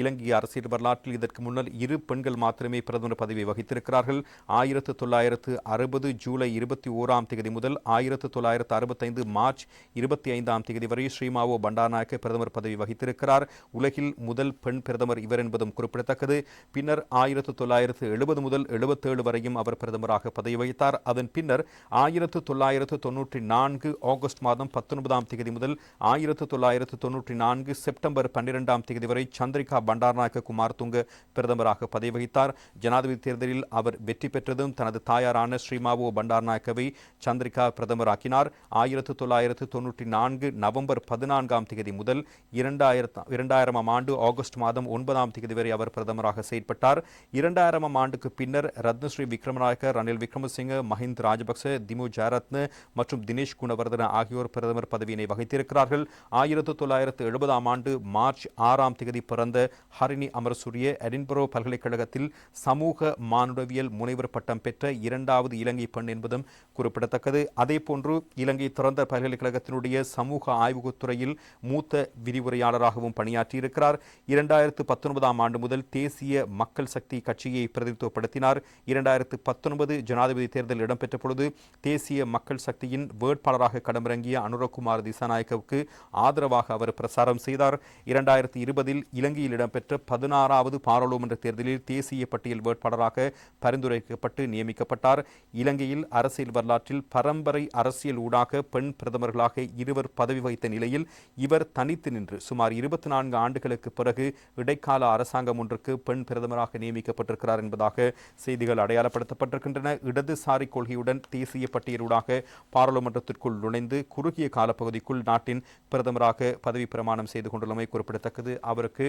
இலங்கை அரசியல் வரலாற்றில் இதற்கு முன்னர் இரு பெண்கள் மாத்திரமே பிரதமர் பதவி வகித்திருக்கிறார்கள். ஆயிரத்து தொள்ளாயிரத்து அறுபது ஜூலை இருபத்தி ஓராம் தேதி முதல் ஆயிரத்து தொள்ளாயிரத்து அறுபத்தைந்து மார்ச் இருபத்தி ஐந்தாம் தேதி வரை ஸ்ரீமாவோ பண்டாநாயக்க பிரதமர் பதவி வகித்திருக்கிறார். உலகில் முதல் பெண் பிரதமர் இவர் என்பதும் குறிப்பிடத்தக்கது. பின்னர் ஆயிரத்து தொள்ளாயிரத்து எழுபது முதல் எழுபத்தேழு வரையும் அவர் பிரதமராக பதவி வகித்தார். அதன் பின்னர் ஆயிரத்து தொள்ளாயிரத்து தொன்னூற்றி நான்கு ஆகஸ்ட் மாதம் பத்தொன்பதாம் தேதி முதல் ஆயிரத்து தொள்ளாயிரத்து தொன்னூற்றி நான்கு செப்டம்பர் பன்னிரெண்டாம் தேதி வரை சந்திரிகா பண்டாரநாயக்க குமாரதுங்க பிரதமராக பதவி வகித்தார் ஜனாதிபதி தேர்தலில் அவர் வெற்றி பெற்றதும் தனது தாயாரான ஸ்ரீமாவோ பண்டாரநாயக்கவை சந்திரிகா பிரதமராக்கினார். ஆயிரத்து தொள்ளாயிரத்து தொன்னூற்றி நான்கு நவம்பர் பதினான்காம் தேதி முதல் இரண்டாயிரத்து இரண்டாயிரமாம் ஆண்டு ஆகஸ்ட் மாதம் ஒன்பதாம் தேதி வரை அவர் பிரதமராக செயற்பட்டார். இரண்டாயிரமாம் ஆண்டுக்கு பின்னர் ரத்னஸ்ரீ விக்ரமநாயக்க ரணில் விக்ரமசிங்க மஹிந்த் ராஜபக்ச திமு ஜாரத்ன மற்றும் தினேஷ் குணவர்தன ஆகியோர் பிரதமர் பதவியினை வகித்திருக்கிறார்கள். ஆயிரத்து தொள்ளாயிரத்து எழுபதாம் ஆண்டு மார்ச் ஆறாம் தேதி பிறந்த ஹரிணி அமரசூரிய எடின்பரோ பல்கலைக்கழகத்தில் சமூக மானுடவியல் முனைவர் பட்டம் பெற்ற இரண்டாவது இலங்கை பெண் என்பதும் குறிப்பிடத்தக்கது. அதேபோன்று இலங்கை திறந்த பல்கலைக்கழகத்தினுடைய சமூக ஆய்வுத்துறையில் மூத்த விரிவுரையாளராகவும் பணியாற்றியிருக்கிறார். இரண்டாயிரத்து பத்தொன்பதாம் ஆண்டு முதல் தேசிய மக்கள் சக்தி கட்சியை பிரதிநிதித்துவப்படுத்தினார். இரண்டாயிரத்து பத்தொன்பது ஜனாதிபதி தேர்தல் இடம்பெற்ற பொழுது தேசிய மக்கள் சக்தியின் வேட்பாளராக களமிறங்கிய அனுரகுமார் திசாநாயக்கவுக்கு ஆதரவாக அவர் பிரசாரம் செய்தார். இரண்டாயிரத்தி இருபதில் இலங்கையில் இடம்பெற்ற பதினாறாவது பாராளுமன்ற தேர்தலில் தேசிய பட்டியல் வேட்பாளராக பரிந்துரைக்கப்பட்டு நியமிக்கப்பட்டார். இலங்கையில் அரசியல் வரலாற்றில் பரம்பரை அரசியல் ஊடாக பெண் பிரதமர்களாக இருவர் பதவி வகித்த நிலையில் இவர் தனித்து நின்று சுமார் இருபத்தி நான்கு ஆண்டுகளுக்கு பிறகு இடைக்கால அரசாங்கம் ஒன்றுக்கு பெண் பிரதமராக நியமிக்கப்பட்டிருக்கிறார் என்பதாக செய்திகள் அடையாளப்படுத்தப்பட்டிருக்கின்றன. இடதுசாரி கொள்கையுடன் தேசிய பட்டியலூடாக பாராளுமன்றத்திற்குள் நுழைந்து குறுகிய காலப்பகுதிக்குள் நாட்டின் பிரதமராக பதவி பிரமாணம் செய்து கொண்டுள்ளமை குறிப்பிடத்தக்கது. அவருக்கு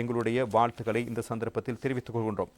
எங்களுடைய வாழ்த்துக்களை இந்த சந்தர்ப்பத்தில் தெரிவித்துக் கொள்கின்றோம்.